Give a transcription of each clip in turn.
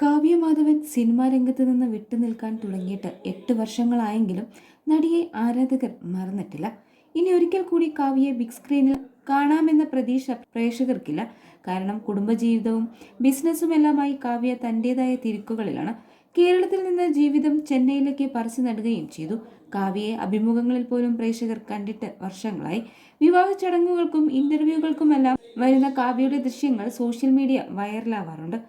Kavya Madhavan cinema രംഗത്ത് നിന്ന് വിട്ടുനിൽക്കാൻ തുടങ്ങിയിട്ട് എട്ട് വർഷങ്ങളായെങ്കിലും നടിയെ ആരാധകർ മറന്നിട്ടില്ല. ഇനി ഒരിക്കൽ കൂടി കാവ്യയെ ബിഗ് സ്ക്രീനിൽ കാണാമെന്ന പ്രതീക്ഷ പ്രേക്ഷകർക്കില്ല. കാരണം കുടുംബജീവിതവും ബിസിനസ്സും എല്ലാമായി കാവ്യ തന്റെതായ തിരുക്കുകളിലാണ്. കേരളത്തിൽ നിന്ന് ജീവിതം ചെന്നൈയിലേക്ക് പറിച്ചു നടുകയും ചെയ്തു. കാവ്യയെ അഭിമുഖങ്ങളിൽ പോലും പ്രേക്ഷകർ കണ്ടിട്ട് വർഷങ്ങളായി. വിവാഹ ചടങ്ങുകൾക്കും ഇന്റർവ്യൂകൾക്കുമെല്ലാം വരുന്ന കാവ്യയുടെ ദൃശ്യങ്ങൾ സോഷ്യൽ മീഡിയ വൈറലാവാറുണ്ട്.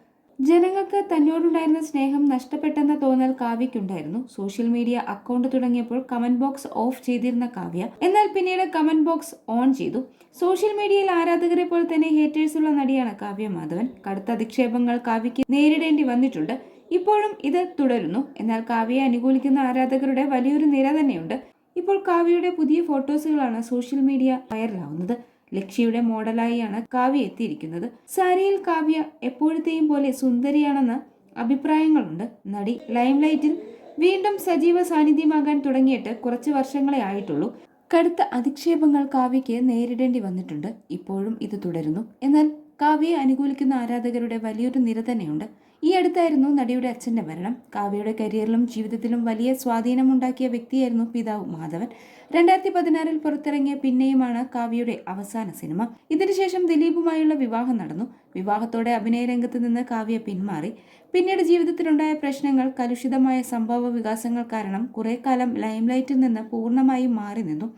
ജനങ്ങൾക്ക് തന്നോടുണ്ടായിരുന്ന സ്നേഹം നഷ്ടപ്പെട്ടെന്ന തോന്നൽ കാവ്യയ്ക്കുണ്ടായിരുന്നു. സോഷ്യൽ മീഡിയ അക്കൗണ്ട് തുടങ്ങിയപ്പോൾ കമന്റ് ബോക്സ് ഓഫ് ചെയ്തിരുന്ന കാവ്യ. എന്നാൽ പിന്നീട് കമന്റ് ബോക്സ് ഓൺ ചെയ്തു. സോഷ്യൽ മീഡിയയിൽ ആരാധകരെ പോലെ തന്നെ ഹേറ്റേഴ്സുള്ള നടിയാണ് കാവ്യ മാധവൻ. കടുത്ത അധിക്ഷേപങ്ങൾ കാവ്യയ്ക്ക് നേരിടേണ്ടി വന്നിട്ടുണ്ട്. ഇപ്പോഴും ഇത് തുടരുന്നു. എന്നാൽ കാവ്യയെ അനുകൂലിക്കുന്ന ആരാധകരുടെ വലിയൊരു നിര തന്നെയുണ്ട്. ഇപ്പോൾ കാവ്യയുടെ പുതിയ ഫോട്ടോസുകളാണ് സോഷ്യൽ മീഡിയ വൈറലാവുന്നത്. ലക്ഷ്യയുടെ മോഡലായിയാണ് കാവ്യ എത്തിയിരിക്കുന്നത്. സാരിയിൽ കാവ്യ എപ്പോഴത്തെയും പോലെ സുന്ദരിയാണെന്ന് അഭിപ്രായങ്ങളുണ്ട്. നടി ലൈംലൈറ്റിൽ വീണ്ടും സജീവ സാന്നിധ്യമാകാൻ തുടങ്ങിയിട്ട് കുറച്ച് വർഷങ്ങളെ ആയിട്ടുള്ളൂ. കടുത്ത അധിക്ഷേപങ്ങൾ കാവ്യയ്ക്ക് നേരിടേണ്ടി വന്നിട്ടുണ്ട്. ഇപ്പോഴും ഇത് തുടരുന്നു. എന്നാൽ കാവ്യയെ അനുകൂലിക്കുന്ന ആരാധകരുടെ വലിയൊരു നിര തന്നെയുണ്ട്. ഈ അടുത്തായിരുന്നു നടിയുടെ അച്ഛന്റെ മരണം. കാവ്യയുടെ കരിയറിലും ജീവിതത്തിലും വലിയ സ്വാധീനമുണ്ടാക്കിയ വ്യക്തിയായിരുന്നു പിതാവ് മാധവൻ. രണ്ടായിരത്തി പതിനാറിൽ പുറത്തിറങ്ങിയ പിന്നെയുമാണ് കാവ്യയുടെ അവസാന സിനിമ. ഇതിനുശേഷം ദിലീപുമായുള്ള വിവാഹം നടന്നു. വിവാഹത്തോടെ അഭിനയ രംഗത്ത് നിന്ന് കാവ്യ പിന്മാറി. പിന്നീട് ജീവിതത്തിലുണ്ടായ പ്രശ്നങ്ങൾ കലുഷിതമായ സംഭവ വികാസങ്ങൾ കാരണം കുറെ കാലം ലൈംലൈറ്റിൽ നിന്ന് പൂർണമായും മാറി നിന്നു.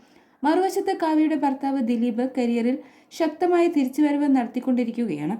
മറുവശത്ത് കാവ്യയുടെ ഭർത്താവ് ദിലീപ് കരിയറിൽ ശക്തമായ തിരിച്ചുവരവ് നടത്തിക്കൊണ്ടിരിക്കുകയാണ്.